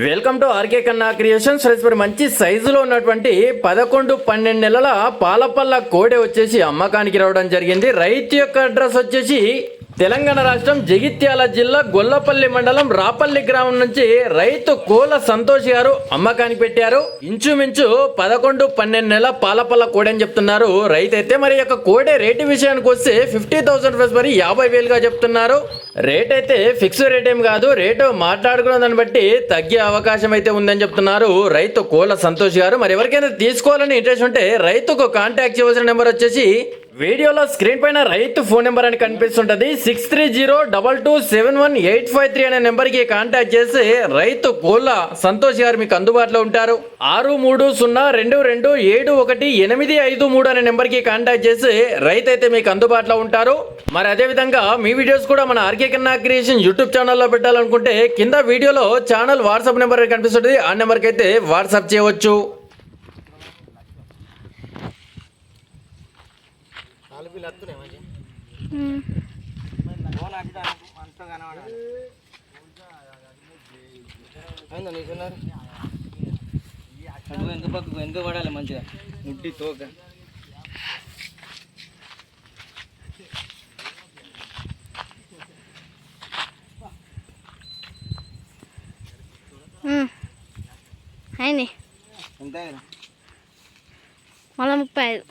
Welcome to R K Kanna creations. Friends మంచి సైజులో ఉన్నటువంటి పదకొండు పన్నెండు నెలల పాలపల్ల కోడె వచ్చేసి అమ్మకానికి రావడం జరిగింది. రైతు యొక్క అడ్రస్ వచ్చేసి తెలంగాణ రాష్ట్రం జగిత్యాల జిల్లా గొల్లపల్లి మండలం రాపల్లి గ్రామం నుంచి రైతు కోల సంతోష్ గారు అమ్మకానికి పెట్టారు. ఇంచుమించు పదకొండు పన్నెండు నెలల పాలపల్ల కోడె అని చెప్తున్నారు. రైతు అయితే మరి యొక్క కోడే రేటు విషయానికి వస్తే ఫిఫ్టీ థౌసండ్ రూపీస్ మరి యాభై వేలుగా చెప్తున్నారు. రేట్ అయితే ఫిక్స్ రేట్ ఏం కాదు రేటు మాట్లాడుకున్న దాన్ని బట్టి తగ్గే అవకాశం అయితే ఉందని చెప్తున్నారు రైతు కోల సంతోష్ గారు. మరి ఎవరికైనా తీసుకోవాలని ఇంట్రెస్ట్ ఉంటే రైతుకు కాంటాక్ట్ చేయవలసిన నెంబర్ వచ్చేసి వీడియోలో స్క్రీన్ పైన రైతు ఫోన్ నెంబర్ అని కనిపిస్తుంటది. Six three zero double two seven one eight five three అనే నెంబర్కి కాంటాక్ట్ చేసి రైతు కోళ్ళ సంతోష్ గారు మీకు అందుబాటులో ఉంటారు. ఆరు మూడు సున్నా రెండు రెండు ఏడు ఒకటి ఎనిమిది ఐదు మూడు అనే నెంబర్కి కాంటాక్ట్ చేసి రైతు అయితే మీకు అందుబాటులో ఉంటారు. మరి అదే విధంగా మీ వీడియోస్ కూడా మన ఆర్కే కన్నా క్రియేషన్ యూట్యూబ్ ఛానల్లో పెట్టాలనుకుంటే కింద వీడియోలో ఛానల్ వాట్సాప్ నెంబర్ కనిపిస్తుంది ఆ నెంబర్కి అయితే వాట్సాప్ చేయవచ్చు. వెనుక పక్కకు వెనుక పడాలి మంచిగా? ముట్టి తోక. అయింది. ఎంత మళ్ళీ ముప్పై ఐదు.